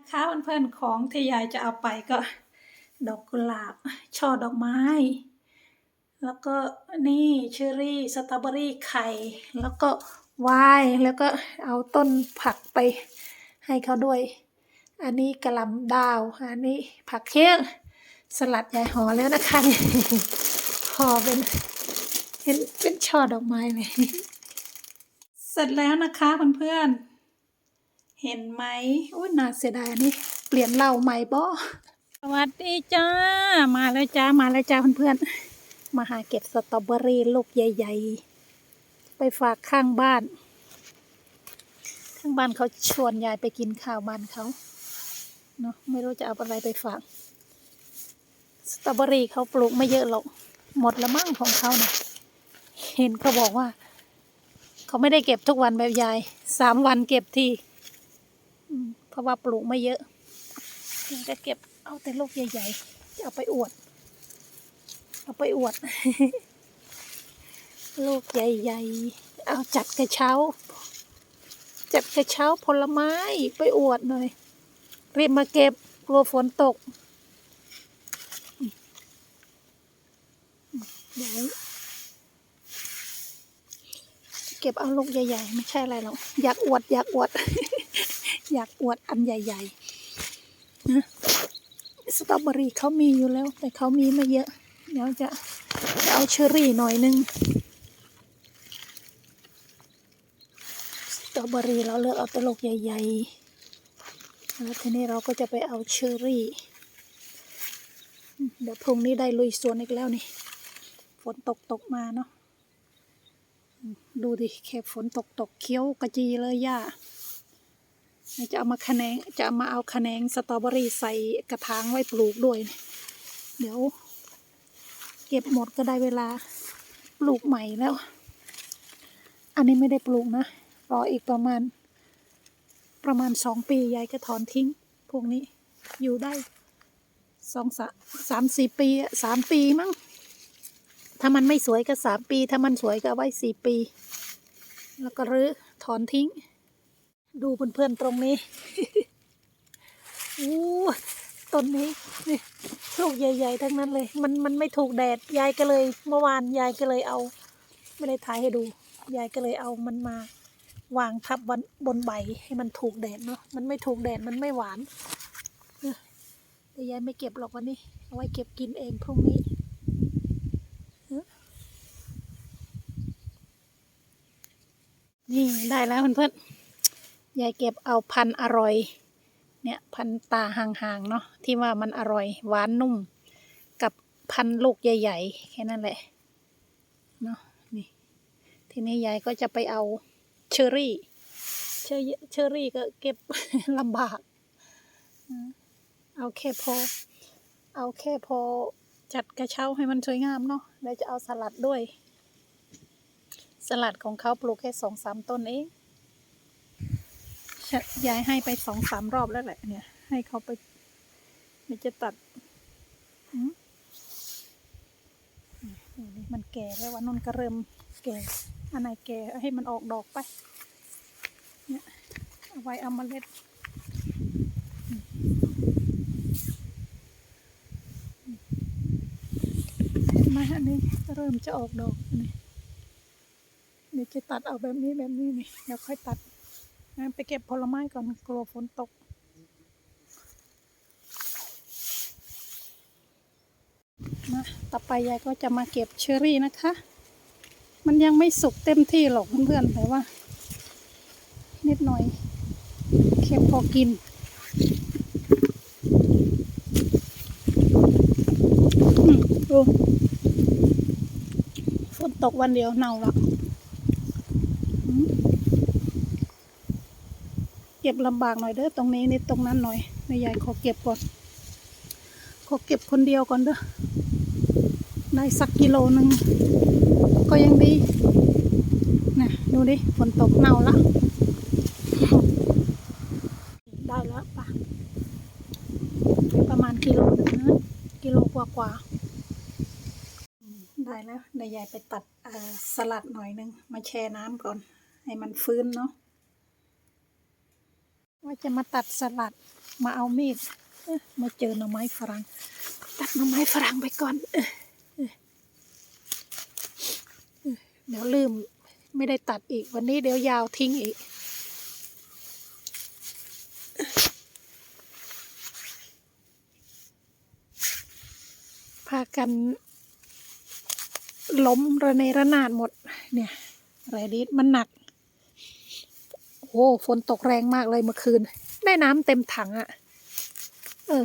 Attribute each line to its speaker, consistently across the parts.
Speaker 1: นะคะเพื่อนๆของที่ยายจะเอาไปก็ ดอกกุหลาบช่อดอกไม้ แล้วก็นี่เชอรี่สตรอเบอรี่ไข่ แล้วก็วน์แล้วก็เอาต้นผักไปให้เขาด้วย อันนี้กระหลำดาว อันนี้ผักเคี้ยงสลัดยายห่อแล้วนะคะห่อเป็นเห็นเป็นช่อดอกไม้เลย เสร็จแล้วนะคะเพื่อนๆ เห็นไหมอุ้ยน่าเสียดายนี่เปลี่ยนเหล่าใหม่บ่สวัสดีจ้า มาแล้วจ้า มาแล้วจ้าเพื่อนๆ มาหาเก็บสตรอเบอรี่ลูกใหญ่ ๆ ไปฝากข้างบ้าน ข้างบ้านเขาชวนยายไปกินข้าวบ้านเขาเนาะไม่รู้จะเอาอะไรไปฝาก สตรอเบอรี่เขาปลูกไม่เยอะหรอก หมดละมั่งของเขานะเห็นเขาบอกว่า เขาไม่ได้เก็บทุกวันแบบยาย สามวันเก็บที เพราะว่าปลูกไม่เยอะยังจะเก็บเอาแต่ลูกใหญ่ๆจะเอาไปอวด เอาไปอวด ลูกใหญ่ๆ เอาจัดกระเช้า จัดกระเช้าผลไม้ไปอวดหน่อย รีบมาเก็บกลัวฝนตกเดี๋ยวเก็บเอาลูกใหญ่ๆ ไม่ใช่อะไรหรอก อยากอวด อยากอวด อยากอวดอันใหญ่ๆนะสตรอเบอรี่เขามีอยู่แล้ว แต่เขามีไม่เยอะ เดี๋ยวจะจะเอาเชอรี่หน่อยนึงสตรอเบอรี่เราเลือกเอาตลกใหญ่ๆแล้วทีนี้เราก็จะไปเอาเชอรี่เดี๋ยวพรุ่งนี้ได้ลุยสวนอีกแล้วนี่ ฝนตกตกมาเนาะดูดิแค่ฝนตกตกเคี้ยวกระจีเลยย่า จะเอามาคะแนงจะเอามาเอาคะแนงสตรอเบอรี่ใส่กระถางไว้ปลูกด้วย เดี๋ยว เก็บหมดก็ได้เวลาปลูกใหม่แล้ว อันนี้ไม่ได้ปลูกนะ รออีกประมาณ ประมาณสองปียายก็ถอนทิ้ง พวกนี้อยู่ได้สองสามสามสี่ปีอะสามปีมั้งถ้ามันไม่สวยก็สามปี ถ้ามันสวยก็ไว้สี่ปี แล้วก็รื้อถอนทิ้ง ดูเพื่อนๆตรงนี้อู้ต้นนี้นี่ลูกใหญ่ ๆ ทั้งนั้นเลย มันมันไม่ถูกแดดยายก็เลย เมื่อวานยายก็เลยเอา ไม่ได้ถ่ายให้ดูยายก็เลยเอามันมาวางทับบนบนใบให้มันถูกแดดเนาะมันไม่ถูกแดดมันไม่หวานเออแต่ยายไม่เก็บหรอกวันนี้เอาไว้เก็บกินเองพรุ่งนี้นี่ได้แล้วเพื่อนๆ ยายเก็บเอาพันอร่อย เนี่ยพันตาห่างๆเนาะที่ว่ามันอร่อย หวานนุ่ม กับพันลูกใหญ่ ๆ แค่นั้นแหละเนาะนี่ทีนี้ยายก็จะไปเอาเชอรี่ เชอร์เชอรี่ก็เก็บลำบาก เอาแค่พอ เอาแค่พอจัดกระเช้าให้มันสวยงามเนาะแล้วจะเอาสลัดด้วย สลัดของเขาปลูกแค่สองสามต้นเอง ยายให้ไปสองสามรอบแล้วแหละ เนี่ย ให้เขาไป มันจะตัดมันแก่แล้ววันนนก็เริ่มแก่อันไหนแก่ให้มันออกดอกไป เนี่ยเอาไว้เอาเมาเล็ดมอืมเห็นไหมาอันนี้เริ่มจะออกดอกนนี้เดี๋ยวจะตัดเอาแบบนี้แบบนี้นี่เดี๋ยวค่อยตัด ไปเก็บผลไม้ก่อนกลัวฝนตก นะ ต่อไปยายก็จะมาเก็บเชอรี่นะคะ มันยังไม่สุกเต็มที่หรอกเพื่อนๆแต่ว่า นิดหน่อยแค่พอกินอืมดูฝนตกวันเดียวเน่าละ อืม เก็บลำบากหน่อยเด้อตรงนี้นิดตรงนั้นหน่อยแม่ยายขอเก็บก่อน ขอเก็บคนเดียวก่อนเด้อได้สักกิโลหนึ่งก็ยังดีนะดูดิฝนตกเน่าละได้แล้วปะประมาณกิโลนึงนะกิโลกว่ากว่าได้แล้วเดี๋ยยายไปตัดสลัดหน่อยนึงมาแช่น้ำก่อน ให้มันฟื้นเนาะ ว่าจะมาตัดสลัดมาเอามีดมาเจอหน่อไม้ฝรั่งตัดหน่อไม้ฝรั่งไปก่อนเดี๋ยวลืมไม่ได้ตัดอีกวันนี้เดี๋ยวยาวทิ้งอีกพากันล้มระเนระนาดหมด เนี่ยไรดิมันหนัก โอ้ฝนตกแรงมากเลยเมื่อคืน ได้น้ำเต็มถังอะเออ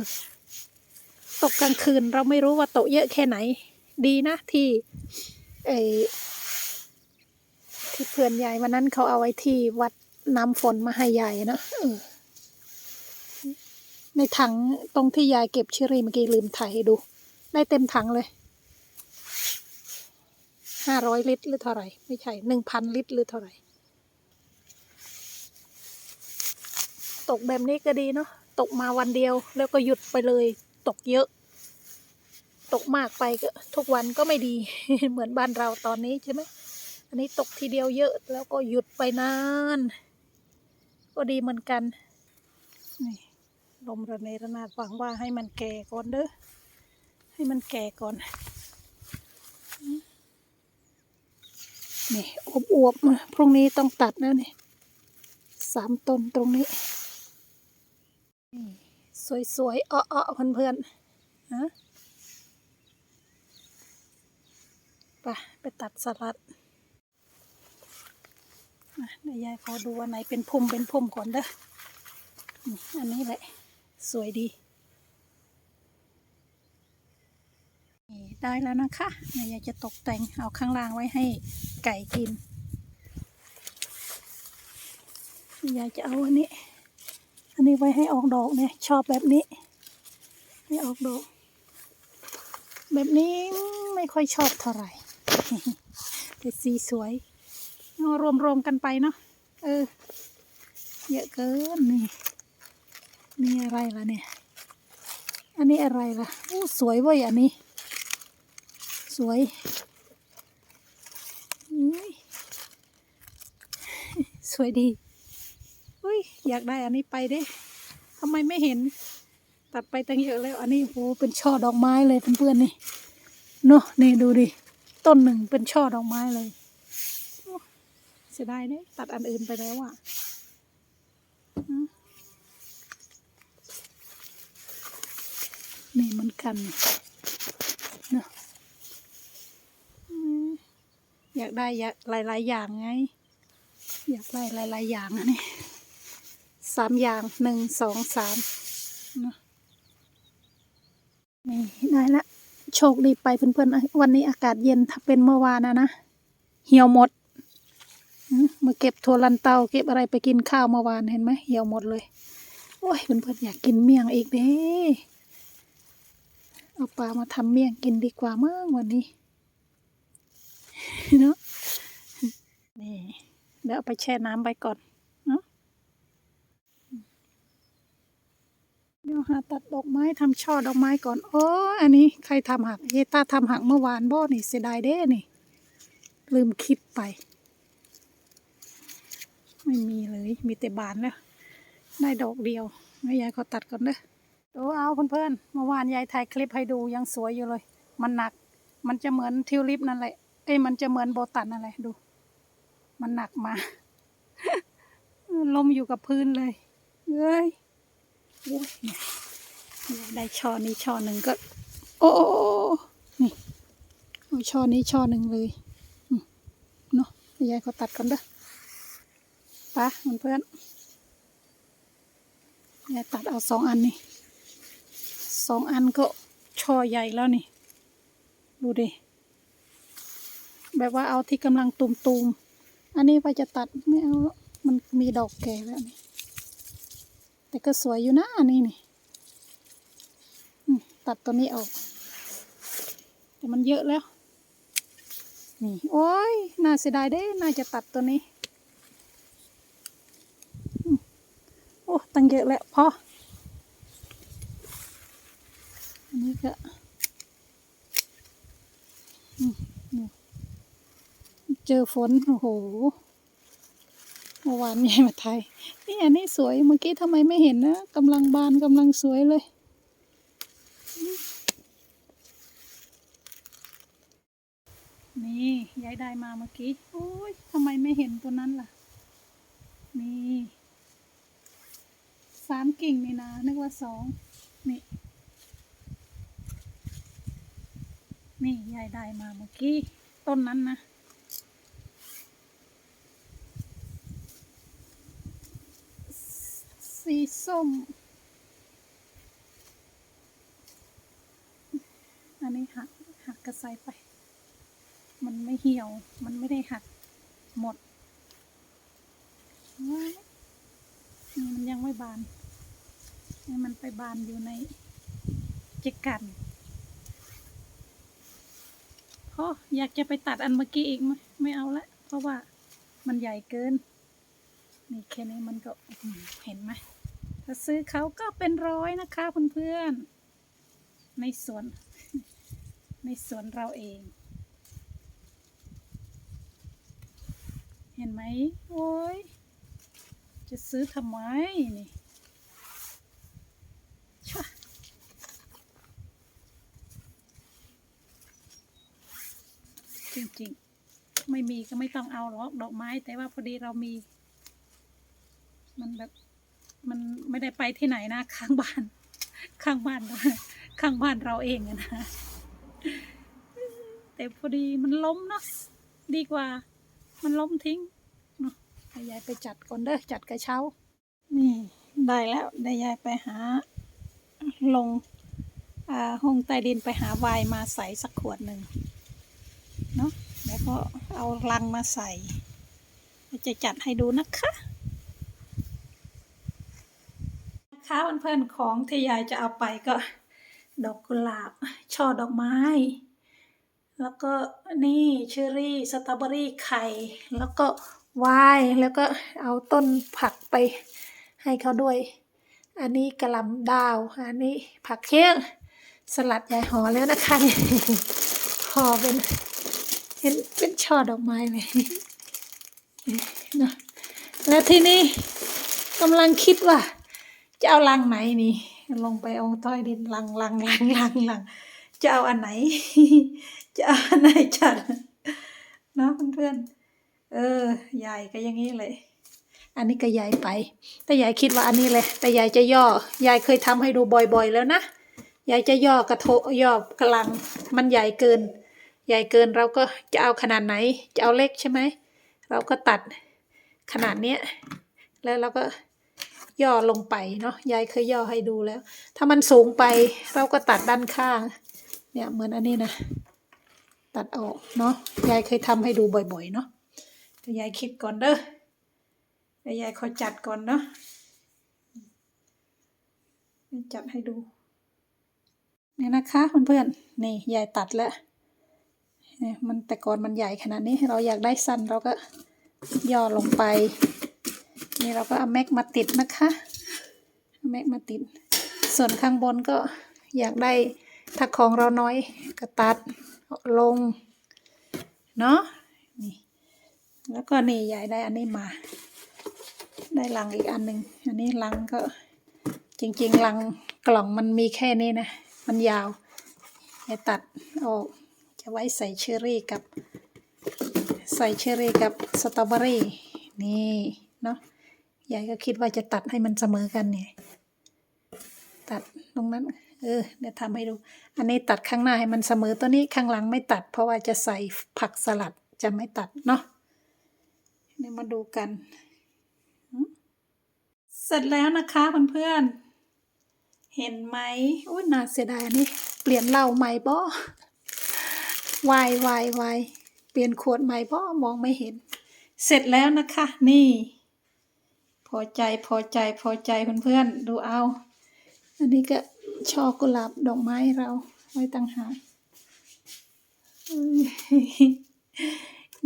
Speaker 1: ตกกลางคืนเราไม่รู้ว่าตกเยอะแค่ไหน ดีนะที่ไอที่เพื่อนยายวันนั้นเขาเอาไว้ที่วัดน้ำฝนมาให้ยายนะเออในถังตรงที่ยายเก็บเชอรี่เมื่อกี้ลืมถ่ายให้ดู ได้เต็มถังเลยห้าร้อยลิตรหรือเท่าไหร่ ไม่ใช่หนึ่งพันลิตรหรือเท่าไหร่ ตกแบบนี้ก็ดีเนาะตกมาวันเดียวแล้วก็หยุดไปเลย ตกเยอะ ตกมากไปก็ทุกวันก็ไม่ดี เหมือนบ้านเราตอนนี้ใช่ไหมอันนี้ตกทีเดียวเยอะแล้วก็หยุดไปนาน ก็ดีเหมือนกันนี่ลมระเนระนาดหวังว่าให้มันแก่ก่อนเด้อให้มันแก่ก่อน นี่อบอวบๆพรุ่งนี้ต้องตัดแล้วนี่สามต้นตรงนี้ สวยๆอ้อๆเพื่อนๆนะไปไปตัดสลัดมาเดี๋ยวยายขอดูอันไหนเป็นพุ่มเป็นพุ่มก่อนเด้ออันนี้แหละ สวยดี ได้แล้วนะคะเดี๋ยวยายจะตกแต่งเอาข้างล่างไว้ให้ไก่กินยายจะเอาอันนี้ อันนี้ไว้ให้ออกดอกเนี่ยชอบแบบนี้ ให้ออกดอก แบบนี้ไม่ค่อยชอบเท่าไหร่แต่สีสวยเอารวมๆกันไปเนาะเออ เยอะเกินนี่นี่อะไรล่ะเนี่ย อันนี้อะไรล่ะอู้สวยเว้ยอันนี้ สวยสวยดี อยากได้อันนี้ไปเด้ทำไมไม่เห็น ตัดไปตั้งเยอะแล้ว อันนี้โหเป็นช่อดอกไม้เลยเพื่อนๆนี่เนอะนี่ดูดิต้นหนึ่งเป็นช่อดอกไม้เลยเสียดายเนี่ยตัดอันอื่นไปแล้วอะนี่เหมือนกันเนอะอืมอยากได้อยากหลายๆอย่างไง อยากได้หลายๆอย่างอันนี้ สามอย่างหนึ่งสองสามนะนี่ได้ละโชคดีไปเพื่อนๆวันนี้อากาศเย็นถ้าเป็นเมื่อวานนะนะเหี่ยวหมดมาเก็บถั่วลันเตาเก็บอะไรไปกินข้าวเมื่อวานเห็นไหมเหี่ยวหมดเลยโอ้ยเพื่อนๆอยากกินเมี่ยงอีกเด้เอาปลามาทำเมี่ยงกินดีกว่ามั้งวันนี้เนาะนี่เดี๋ยวเอาไปแช่น้ำไปก่อนเนาะ เดี๋ยวหาตัดดอกไม้ทำช่อดอกไม้ก่อนโอ้อันนี้ใครทำหักเฮตาทำหักเมื่อวานบ่นี่เสียดายเด้นี่ ลืมคิดไป ไม่มีเลยมีแต่บานแล้ว ได้ดอกเดียวแม่ยายขอตัดก่อนเด้อดูเอาเพื่อนๆเมื่อวานยายถ่ายคลิปให้ดูยังสวยอยู่เลย มันหนัก มันจะเหมือนทิวลิปนั่นแหละเอ้ยมันจะเหมือนโบตันนั่นแหละดู มันหนักมาลมอยู่กับพื้นเลยเอ้ย เนี่ยเนี่ยได้ช่อนี้ช่อหนึ่งก็ โอ้นี่เอาช่อนี้ช่อหนึ่งเลยเนาะยายเขาตัดก่อนเด้อปะเพื่อนยายตัดเอาสองอันนี่สองอันก็ช่อใหญ่แล้วนี่ ดูดิแบบว่าเอาที่กำลังตุมๆ อันนี้ว่าจะตัดไม่เอาแล้วมันมีดอกแก่แล้วนี่ แต่ก็สวยอยู่นะอันนี้นี่ตัดตัวนี้ออก แต่มันเยอะแล้ว นี่ โอ้ยน่าเสียดายเด้ น่าจะตัดตัวนี้ โอ้ตั้งเยอะแล้วพออันนี้ก็เจอฝน โอ้โห เมื่อวานยายมาไทยนี่อันนี้สวยเมื่อกี้ทำไมไม่เห็นนะกำลังบานกำลังสวยเลยนี่ยายได้มาเมื่อกี้โอ้ยทำไมไม่เห็นตัวนั้นล่ะ นี่สามกิ่งนี่นะนึกว่าสองนี่ นี่ยายได้มาเมื่อกี้ ต้นนั้นนะ สีส้ม อันนี้หักหักกระใสไป มันไม่เหี่ยว มันไม่ได้หักหมดว้ายนี่มันยังไม่บานให้มันไปบานอยู่ในจิกกันพออยากจะไปตัดอันเมื่อกี้อีกไหมไม่เอาละ เพราะว่ามันใหญ่เกิน นี่แค่นี้มันก็เห็นไหม ถ้าซื้อเขาก็เป็นร้อยนะคะเพื่อนๆในสวน ในสวนเราเอง เห็นไหมโอ้ยจะซื้อทำไมนี่จริงๆ ไม่มีก็ไม่ต้องเอาหรอกดอกไม้ แต่ว่าพอดีเรามี มันแบบ มันไม่ได้ไปที่ไหนนะ ข้างบ้าน ข้างบ้านข้างบ้านเราเองนะแต่พอดีมันล้มเนาะดีกว่า มันล้มทิ้งเนาะยายไปจัดก่อนเด้อจัดกระเช้า นี่ได้แล้วได้ยายไปหา ลงอ่าห้องใต้ดินไปหาวน์มาใส่สักขวดหนึ่งเนาะแล้วก็เอาลังมาใส่จะจัดให้ดูนะคะ นะคะเพื่อนๆของที่ยายจะเอาไปก็ ดอกกุหลาบช่อดอกไม้ แล้วก็นี่เชอรี่สตรอเบอรี่ไข่ แล้วก็วน์แล้วก็เอาต้นผักไปให้เขาด้วย อันนี้กระหลำดาว อันนี้ผักเคี้ยงสลัดยายห่อแล้วนะคะห่อเป็นเป็นเป็นช่อดอกไม้เลยนะแล้วที่นี่กำลังคิดว่า จะเอาลังไหนนี่ ลงไปเอาต้อยดินลังลังลังลังลังจะเอาอันไหน จะเอาอันไหนจัดเนาะเพื่อนๆเออยายก็อย่างนี้เลย อันนี้ก็ยายไป แต่ยายคิดว่าอันนี้เลย แต่ยายจะย่อ ยายเคยทำให้ดูบ่อยๆแล้วนะ ยายจะย่อกระโถย่อกระลัง มันใหญ่เกิน ใหญ่เกินเราก็จะเอาขนาดไหน จะเอาเล็กใช่ไหม เราก็ตัดขนาดเนี้ย แล้วเราก็ ย่อลงไปเนาะยายเคยย่อให้ดูแล้ว ถ้ามันสูงไปเราก็ตัดด้านข้าง เนี่ยเหมือนอันนี้นะ ตัดออกเนาะยายเคยทำให้ดูบ่อยๆเนาะยายคิดก่อนเด้อยยายขอจัดก่อนเนาะจัดให้ดูนี่นะคะเพื่อนๆนี่ยายตัดแล้วเนี่ยมันแต่ก่อนมันใหญ่ขนาดนี้เราอยากได้สั้นเราก็ย่อลงไป นี่เราก็เอาแม็กมาติดนะคะแม็กมาติด ส่วนข้างบนก็อยากได้ถ้าของเราน้อยก็ตัดลง เนาะนี่แล้วก็นี่ยายได้อันนี้มา ได้ลังอีกอันหนึ่งอันนี้ลังก็จริงๆลังกล่องมันมีแค่นี้นะ มันยาวจะตัดออกจะไว้ใส่เชอรี่กับ ใส่เชอรี่กับสตรอเบอรี่นี่เนาะ ยายก็คิดว่าจะตัดให้มันเสมอกันเนี่ย ตัดตรงนั้น เออ เดี๋ยวทำให้ดู อันนี้ตัดข้างหน้าให้มันเสมอตัวนี้ข้างหลังไม่ตัด เพราะว่าจะใส่ผักสลัดจะไม่ตัดเนาะเนี่มาดูกัน เสร็จแล้วนะคะเพื่อนๆ เห็นไหมอุ้ยน่าเสียดายอันนี่เปลี่ยนเหล้าใหม่บ่วายวายวายเปลี่ยนขวดใหม่บ่มองไม่เห็น เสร็จแล้วนะคะ นี่ พอใจพอใจพอใจเพื่อนๆดูเอา อันนี้ก็ช่อกุหลาบดอกไม้เราไว้ต่างหาก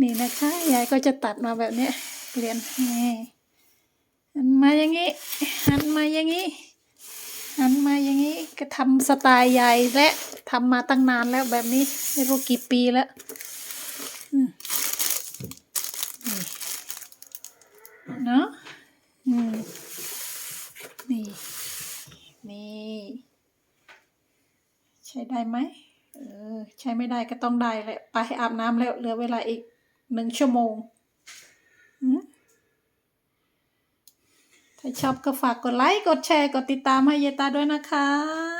Speaker 1: นี่นะคะยายก็จะตัดมาแบบเนี้ยเปลี่ยนนี่หันมาอย่างนี้หันมาอย่างนี้หันมาอย่างนี้ก็ทำสไตล์ยายและทำมาตั้งนานแล้วแบบนี้ไม่รู้กี่ปีแล้วอืมนี่เนาะอืมนี่ นี่ ใช้ ได้ไหมเออใช้ไม่ได้ก็ต้องได้แหละไปอาบน้ำแล้วเหลือเวลาอีกหนึ่งชั่วโมงถ้าชอบก็ฝากกดไลค์ กดแชร์ กดติดตามให้เยตาด้วยนะคะ